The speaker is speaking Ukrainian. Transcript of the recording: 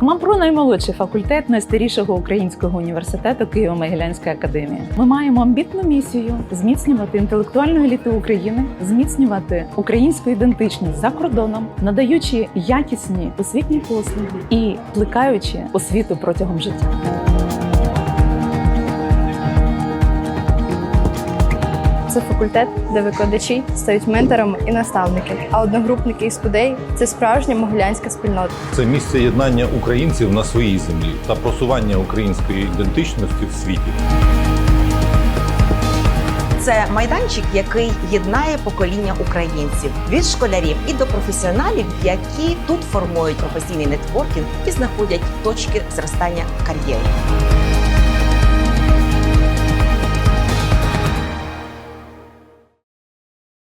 МАПРУ наймолодший факультет найстарішого українського університету Києво-Могилянська академія. Ми маємо амбітну місію зміцнювати інтелектуальну еліту України, зміцнювати українську ідентичність за кордоном, надаючи якісні освітні послуги і плекаючи освіту протягом життя. Це факультет, де викладачі стають менторами і наставниками, а одногрупники і студеї це справжня могилянська спільнота. Це місце єднання українців на своїй землі та просування української ідентичності в світі. Це майданчик, який єднає покоління українців від школярів і до професіоналів, які тут формують професійний нетворкінг і знаходять точки зростання кар'єри.